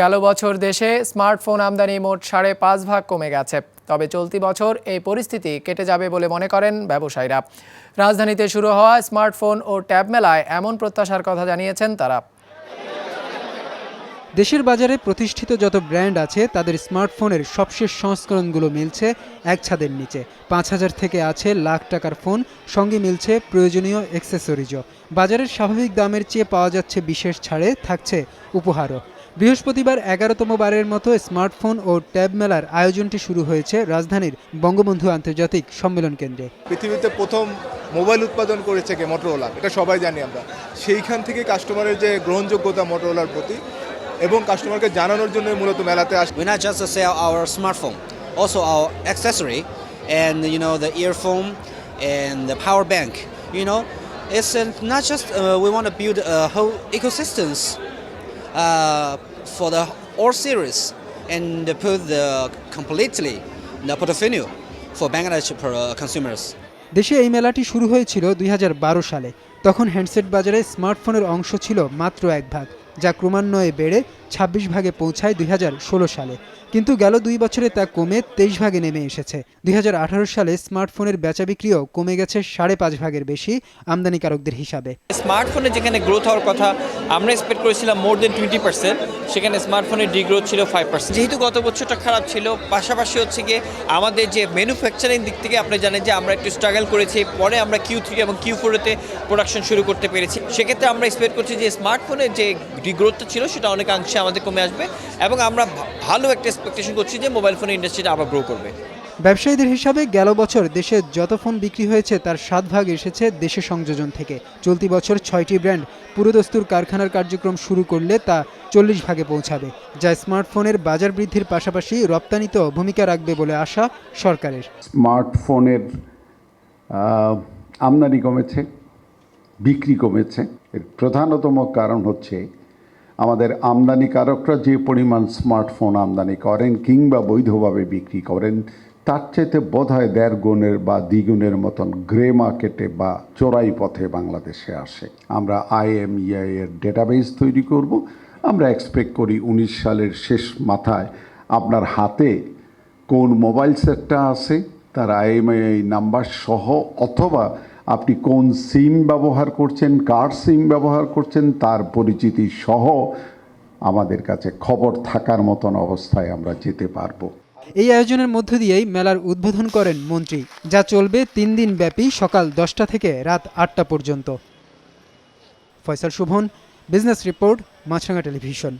গেল বছর দেশে স্মার্টফোন আমদানি মোট সাড়ে পাঁচ ভাগ কমে গেছে। তবে চলতি বছর এই পরিস্থিতি কেটে যাবে বলে মনে করেন ব্যবসায়ীরা। রাজধানীতে শুরু হওয়া স্মার্টফোন ও ট্যাব মেলায় এমন প্রত্যাশার কথা জানিয়েছেন তারা। দেশের বাজারে প্রতিষ্ঠিত যত ব্র্যান্ড আছে, তাদের স্মার্টফোনের সবশেষ সংস্করণগুলো মিলছে এক ছাদের নিচে। পাঁচ হাজার থেকে আছে লাখ টাকার ফোন, সঙ্গে মিলছে প্রয়োজনীয় অ্যাক্সেসরিজও। বাজারের স্বাভাবিক দামের চেয়ে পাওয়া যাচ্ছে বিশেষ ছাড়ে, থাকছে উপহারও। বৃহস্পতিবার এগারোতম বারের মতো স্মার্টফোন ও ট্যাব মেলার আয়োজনটি শুরু হয়েছে রাজধানীর বঙ্গবন্ধু আন্তর্জাতিক সম্মেলন কেন্দ্রে পৃথিবীতে প্রথম মোবাইল উৎপাদন করেছে কে মোটরোলা এটা সবাই জানি আমরা সেইখান থেকে কাস্টমারের যে গ্রহণযোগ্যতা মোটরোলার প্রতি এবং কাস্টমারকে জানানোর জন্য মূলত মেলাতে আস We not just sell our smartphone, also our accessory and you know the earphone and the power bank. You know, it's uh, not just uh, we want to build a whole ecosystems uh, for the all series and put the completely the portfolio for Bangladesh uh, consumers. দেশে এই মেলাটি শুরু হয়েছিল দুই হাজার বারো সালে। তখন হ্যান্ডসেট বাজারে স্মার্টফোনের অংশ ছিল মাত্র এক ভাগ যা ক্রমান্বয়ে বেড়ে ২৬ ভাগে পৌঁছায় দুই হাজার ষোলো সালে। কিন্তু গেল দুই বছরে তা কমে তেইশ ভাগে নেমে এসেছে। দুই হাজার আঠারো সালে স্মার্টফোনের বেচা বিক্রিও কমে গেছে সাড়ে পাঁচ ভাগের বেশি আমদানিকারকদের হিসাবে। স্মার্টফোনে যেখানে গ্রোথ হওয়ার কথা আমরা এক্সপেক্ট করেছিলাম মোর দেন টোয়েন্টি পার্সেন্ট সেখানে স্মার্টফোনের ডিগ্রোথ ছিল ফাইভ পার্সেন্ট যেহেতু গত বছরটা খারাপ ছিল, পাশাপাশি হচ্ছে গিয়ে আমাদের যে ম্যানুফ্যাকচারিং দিক থেকে আপনি জানেন যে আমরা একটু স্ট্রাগল করেছি, পরে আমরা কিউ থ্রি এবং কিউ ফোরেতে প্রোডাকশন শুরু করতে পেরেছি। সেক্ষেত্রে আমরা এক্সপেক্ট করছি যে স্মার্টফোনের যে ডিগ্রোথটা ছিল, সেটা অনেকাংশে আমাদের কমে আসবে এবং আমরা ভালো একটা এক্সপেকটেশন করছি যে মোবাইল ফোনের ইন্ডাস্ট্রিটা আবার গ্রো করবে। ব্যবসায়ীদের হিসাবে গেল বছর দেশে যত ফোন বিক্রি হয়েছে, তার সাত ভাগ এসেছে দেশে সংযোজন থেকে। চলতি বছর ছয়টি ব্র্যান্ড পুরোদস্তুর কারখানার কার্যক্রম শুরু করলে তা চল্লিশ ভাগে পৌঁছাবে, যা স্মার্টফোনের বাজার বৃদ্ধির পাশাপাশি রপ্তানিতেও ভূমিকা রাখবে বলে আশা সরকারের। স্মার্টফোনের আমদানি কমেছে, বিক্রি কমেছে। এর প্রধানতম কারণ হচ্ছে আমাদের আমদানিকারকরা যে পরিমাণ স্মার্টফোন আমদানি করেন কিংবা বৈধভাবে বিক্রি করেন তার চাইতে বোধ হয় দেড় গুণের বা দ্বিগুণের মতন গ্রে মার্কেটে বা চোরাই পথে বাংলাদেশে আসে। আমরা আইএমইআই এর ডেটাবেস তৈরি করব। আমরা এক্সপেক্ট করি উনিশ সালের শেষ মাথায় আপনার হাতে কোন মোবাইল সেটটা আছে, তার আইএমআই নাম্বার সহ, অথবা আপনি কোন সিম ব্যবহার করছেন, কার সিম ব্যবহার করছেন, তার পরিচিতি সহ আমাদের কাছে খবর থাকার মতন অবস্থায় আমরা যেতে পারব। এই আয়োজনের মধ্য দিয়েই মেলার উদ্বোধন করেন মন্ত্রী, যা চলবে তিন দিন ব্যাপী সকাল দশটা থেকে রাত আটটা পর্যন্ত। Faisal Shuvon, business report Maasranga television.